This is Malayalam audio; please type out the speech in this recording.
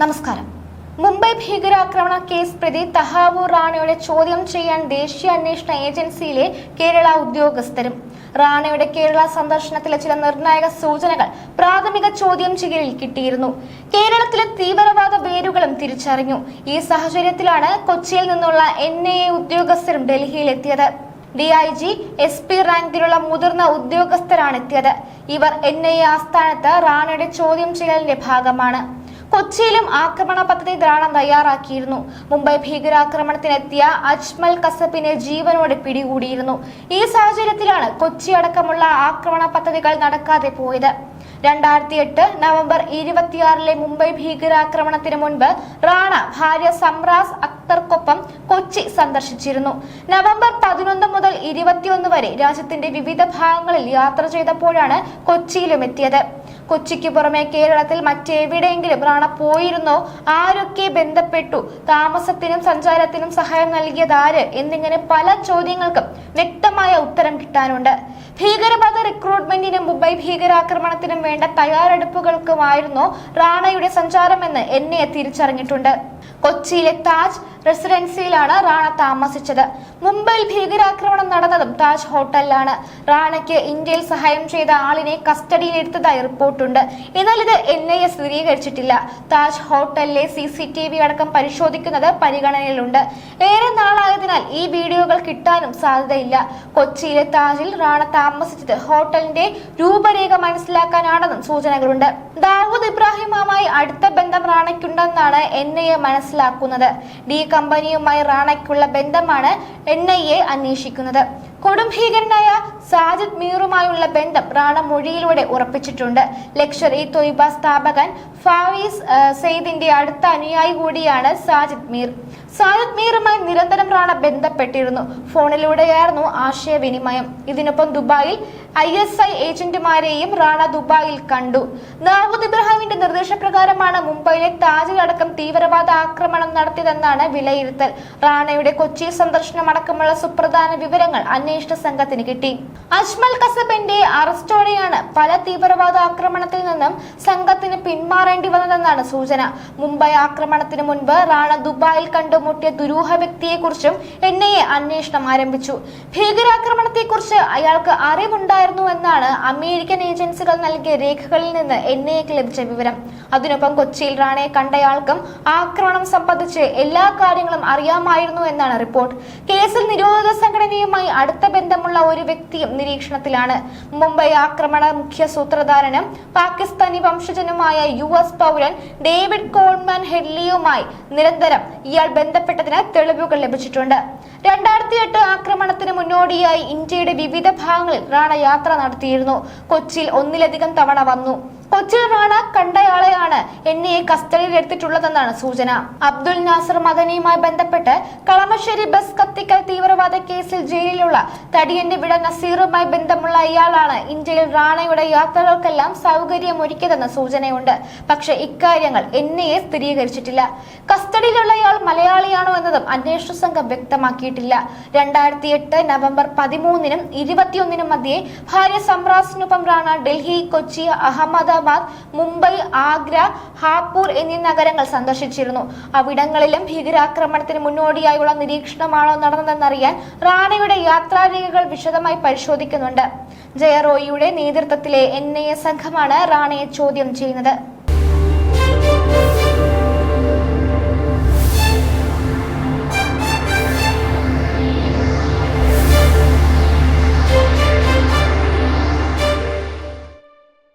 നമസ്കാരം. മുംബൈ ഭീകരാക്രമണ കേസ് പ്രതി തഹാവൂർ റാണയുടെ ചോദ്യം ചെയ്യാൻ ദേശീയ അന്വേഷണ ഏജൻസിയിലെ കേരള ഉദ്യോഗസ്ഥരും. റാണയുടെ കേരള സന്ദർശനത്തിലെ ചില നിർണായക സൂചനകൾ പ്രാഥമിക ചോദ്യം ചെയ്യലിൽ കിട്ടിയിരുന്നു. കേരളത്തിലെ തീവ്രവാദ വേരുകളും തിരിച്ചറിഞ്ഞു. ഈ സാഹചര്യത്തിലാണ് കൊച്ചിയിൽ നിന്നുള്ള എൻ ഐ എ ഉദ്യോഗസ്ഥരും ഡൽഹിയിലെത്തിയത് D I G S P റാങ്കിലുള്ള മുതിർന്ന ഉദ്യോഗസ്ഥരാണ് എത്തിയത്. ഇവർ എൻ ഐ എ ആസ്ഥാനത്ത് റാണയുടെ ചോദ്യം ചെയ്യലിന്റെ ഭാഗമാണ്. കൊച്ചിയിലും ആക്രമണ പദ്ധതി ദ്രാണ തയ്യാറാക്കിയിരുന്നു. മുംബൈ ഭീകരാക്രമണത്തിനെത്തിയ അജ്മൽ കസബിനെ ജീവനോടെ പിടികൂടിയിരുന്നു. ഈ സാഹചര്യത്തിലാണ് കൊച്ചി അടക്കമുള്ള ആക്രമണ പദ്ധതികൾ നടക്കാതെ പോയത്. രണ്ടായിരത്തി എട്ട് നവംബർ ഇരുപത്തിയാറിലെ മുംബൈ ഭീകരാക്രമണത്തിന് മുൻപ് റാണ ഭാര്യ സംറാസ് അക്തർക്കൊപ്പം കൊച്ചി സന്ദർശിച്ചിരുന്നു. നവംബർ പതിനൊന്ന് മുതൽ ഇരുപത്തിയൊന്ന് വരെ രാജ്യത്തിന്റെ വിവിധ ഭാഗങ്ങളിൽ യാത്ര ചെയ്തപ്പോഴാണ് കൊച്ചിയിലും എത്തിയത്. കൊച്ചിക്ക് പുറമെ കേരളത്തിൽ മറ്റെവിടെയെങ്കിലും റാണ പോയിരുന്നോ? ആരൊക്കെ ബന്ധപ്പെട്ടു? താമസത്തിനും സഞ്ചാരത്തിനും സഹായം നൽകിയത് ആര് എന്നിങ്ങനെ പല ചോദ്യങ്ങൾക്കും വ്യക്തമായ ഉത്തരം കിട്ടാനുണ്ട്. ഭീകരവാദ റിക്രൂട്ട്മെന്റിനും മുംബൈ ഭീകരാക്രമണത്തിനും വേണ്ട തയ്യാറെടുപ്പുകൾക്കുമായിരുന്നു റാണയുടെ സഞ്ചാരമെന്ന് എന്നെ തിരിച്ചറിഞ്ഞിട്ടുണ്ട്. കൊച്ചിയിലെ താജ് റെസിഡൻസിയിലാണ് റാണ താമസിച്ചത്. മുംബൈയിൽ ഭീകരാക്രമണം നടന്നതും താജ് ഹോട്ടലിലാണ്. റാണയ്ക്ക് ഇന്ത്യയിൽ സഹായം ചെയ്ത ആളിനെ കസ്റ്റഡിയിലെടുത്തതായി റിപ്പോർട്ടുണ്ട്. എന്നാൽ ഇത് എൻ ഐ എ സ്ഥിരീകരിച്ചിട്ടില്ല. താജ് ഹോട്ടലിലെ സി സി ടി വി അടക്കം പരിശോധിക്കുന്നത് പരിഗണനയിലുണ്ട്. ഏറെ നാളായതിനാൽ ഈ വീഡിയോകൾ കിട്ടാനും സാധ്യതയില്ല. കൊച്ചിയിലെ താജിൽ റാണ താമസിച്ചത് ഹോട്ടലിന്റെ രൂപരേഖ മനസ്സിലാക്കാനാണെന്നും സൂചനകളുണ്ട്. ദാവൂദ് ഇബ്രാഹിമുമായി അടുത്ത ബന്ധം റാണയ്ക്കുണ്ടെന്നാണ് എൻ ഐ എ മനസ്സിലാക്കുന്നത്. ഡി കമ്പനിയുമായി റാണയ്ക്കുള്ള ബന്ധമാണ് എൻ ഐ എ അന്വേഷിക്കുന്നത്. കൊടും ഭീകരനായ സാജിദ് മീറുമായുള്ള ബന്ധം റാണ മൊഴിയിലൂടെ ഉറപ്പിച്ചിട്ടുണ്ട്. ലക്ഷർ ഇ തൊയ്ബ സ്ഥാപകൻ ഫാവീസ് സെയ്ദിന്റെ അടുത്ത അനുയായി കൂടിയാണ് സാജിദ് മീർ. സാജിദ് മീറുമായി നിരന്തരം റാണ ബന്ധപ്പെട്ടിരുന്നു. ഫോണിലൂടെയായിരുന്നു ആശയവിനിമയം. ഇതിനൊപ്പം ദുബായിൽ ഐ എസ് ഐ ഏജന്റുമാരെയും റാണ ദുബായിൽ കണ്ടു. ദാവൂദ് ഇബ്രാഹിമിന്റെ നിർദ്ദേശപ്രകാരമാണ് മുംബൈയിലെ താജ് അടക്കം തീവ്രവാദ ആക്രമണം നടത്തിയതെന്നാണ് വിലയിരുത്തൽ. റാണയുടെ കൊച്ചി സന്ദർശനം അടക്കമുള്ള സുപ്രധാന വിവരങ്ങൾ അന്വേഷണ സംഘത്തിന് കിട്ടി. അജ്മൽ കസബിന്റെ അറസ്റ്റോടെയാണ് പല തീവ്രവാദ ആക്രമണത്തിൽ നിന്നും സംഘത്തിന് പിന്മാറേണ്ടി വന്നതെന്നാണ് സൂചന. മുംബൈ ആക്രമണത്തിന് മുൻപ് റാണ ദുബായിൽ കണ്ടുമുട്ടിയ ദുരൂഹ വ്യക്തിയെക്കുറിച്ചും എൻ ഐ എ അന്വേഷണം ആരംഭിച്ചു. ഭീകരാക്രമണത്തെക്കുറിച്ച് അയാൾക്ക് അറിവുണ്ടായിരുന്നു എന്നാണ് അമേരിക്കൻ ഏജൻസികൾ നൽകിയ രേഖകളിൽ നിന്ന് എൻ ഐ എക്ക് ലഭിച്ച വിവരം. അതിനൊപ്പം കൊച്ചിയിൽ റാണയെ കണ്ടയാൾക്കും ആക്രമണം സംബന്ധിച്ച് എല്ലാ കാര്യങ്ങളും അറിയാമായിരുന്നു എന്നാണ് റിപ്പോർട്ട്. കേസിൽ നിരോധിത സംഘടനയുമായി അടുത്ത ബന്ധമുള്ള ഒരു വ്യക്തിയും നിരീക്ഷണത്തിലാണ്. മുംബൈ ആക്രമണ മുഖ്യ സൂത്രധാരനും പാകിസ്ഥാനി വംശജനുമായ യു എസ് പൗരൻ ഡേവിഡ് കോൾമാൻ ഹെഡ്ലിയുമായി നിരന്തരം ഇയാൾ ബന്ധപ്പെട്ടതിന് തെളിവുകൾ ലഭിച്ചിട്ടുണ്ട്. രണ്ടായിരത്തി എട്ട് ആക്രമണത്തിന് മുന്നോടിയായി ഇന്ത്യയുടെ വിവിധ ഭാഗങ്ങളിൽ റാണ യാത്ര നടത്തിയിരുന്നു. കൊച്ചിയിൽ ഒന്നിലധികം തവണ വന്നു. കൊച്ചിയിൽ റാണ കണ്ടയാളെയാണ് എ കസ്റ്റഡിയിൽ എടുത്തിട്ടുള്ളതെന്നാണ് സൂചന. അബ്ദുൽ നാസർ മദനിയുമായി ബന്ധപ്പെട്ട് കളമശ്ശേരി ബസ് കത്തിക്കൽ തീവ്രവാദ കേസിൽ ജയിലിലുള്ള തടിയന്റെ വിട നസീറുമായി ബന്ധമുള്ള ഇയാളാണ് ഇന്ത്യയിൽ റാണയുടെ യാത്രകൾക്കെല്ലാം സൗകര്യമൊരുക്കിയതെന്ന സൂചനയുണ്ട്. പക്ഷേ ഇക്കാര്യങ്ങൾ എൻ ഐ എ സ്ഥിരീകരിച്ചിട്ടില്ല. കസ്റ്റഡിയിലുള്ള ഇയാൾ മലയാളിയാണോ എന്നതും അന്വേഷണ സംഘം വ്യക്തമാക്കിയിട്ടില്ല. രണ്ടായിരത്തി എട്ട് നവംബർ പതിമൂന്നിനും ഇരുപത്തിയൊന്നിനും മധ്യേ ഭാര്യ സംറാസിനൊപ്പം റാണ ഡൽഹി കൊച്ചി അഹമ്മദാബാദ് മുംബൈ ആഗ്ര ഹാപൂർ എന്നീ നഗരങ്ങൾ സന്ദർശിച്ചിരുന്നു. അവിടങ്ങളിലും ഭീകരാക്രമണത്തിന് മുന്നോടിയായുള്ള നിരീക്ഷണമാണോ നടന്നതെന്നറിയാൻ റാണയുടെ യാത്രാരേഖകൾ വിശദമായി പരിശോധിക്കുന്നുണ്ട്. ജയറോയിയുടെ നേതൃത്വത്തിലെ എൻ ഐ എ സംഘമാണ് റാണയെ ചോദ്യം ചെയ്യുന്നത്.